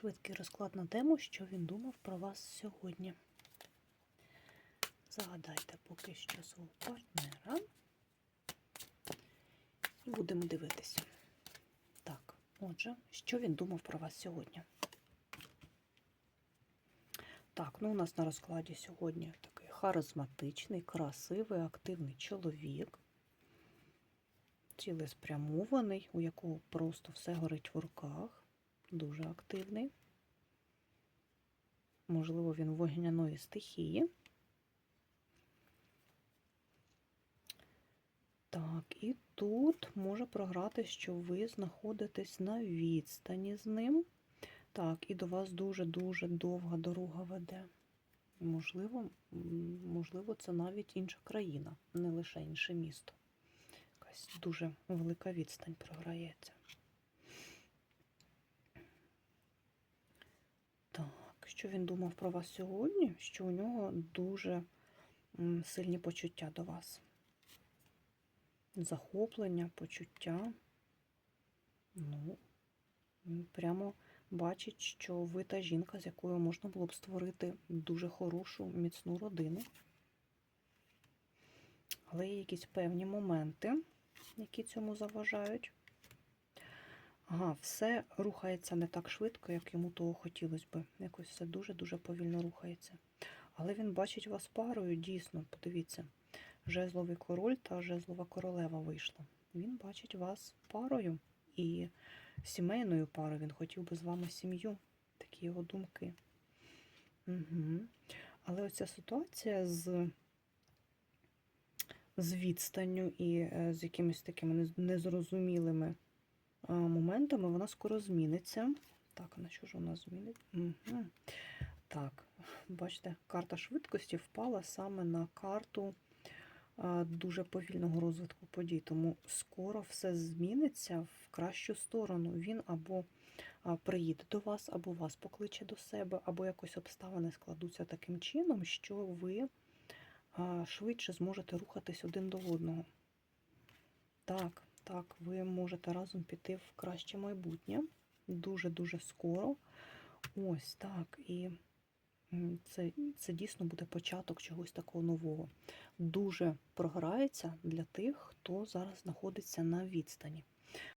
Швидкий розклад на тему, що він думав про вас сьогодні. Загадайте поки що свого партнера. І будемо дивитися. Так, отже, що він думав про вас сьогодні? Так, ну у нас на розкладі сьогодні такий харизматичний, красивий, активний чоловік, цілеспрямований, у якого просто все горить в руках, дуже активний. Можливо, він вогняної стихії. Так, і тут може програти, що ви знаходитесь на відстані з ним. Так, і до вас дуже-дуже довга дорога веде. Можливо, можливо, це навіть інша країна, не лише інше місто. Якась дуже велика відстань програється. Так, що він думав про вас сьогодні? Що у нього дуже сильні почуття до вас. Захоплення, почуття. Ну, м, прямо бачить, що ви та жінка, з якою можна було б створити дуже хорошу, міцну родину. Але є якісь певні моменти, які цьому заважають. Ага, все рухається не так швидко, як йому того хотілося би. Якось все дуже-дуже повільно рухається. Але він бачить вас парою, дійсно, подивіться, жезловий король та жезлова королева вийшла. Він бачить вас парою і сімейною парою. Він хотів би з вами сім'ю. Такі його думки. Угу. Але оця ситуація з, з відстанню і е, з якимись такими незрозумілими моментами, вона скоро зміниться. Так, на що ж вона змінить? Угу. Так, бачите, карта швидкості впала саме на карту дуже повільного розвитку подій. Тому скоро все зміниться в кращу сторону. Він або приїде до вас, або вас покличе до себе, або якось обставини складуться таким чином, що ви швидше зможете рухатись один до одного. Так, так, ви можете разом піти в краще майбутнє. Дуже-дуже скоро. Ось так. І це, це дійсно буде початок чогось такого нового. Дуже програється для тих, хто зараз знаходиться на відстані.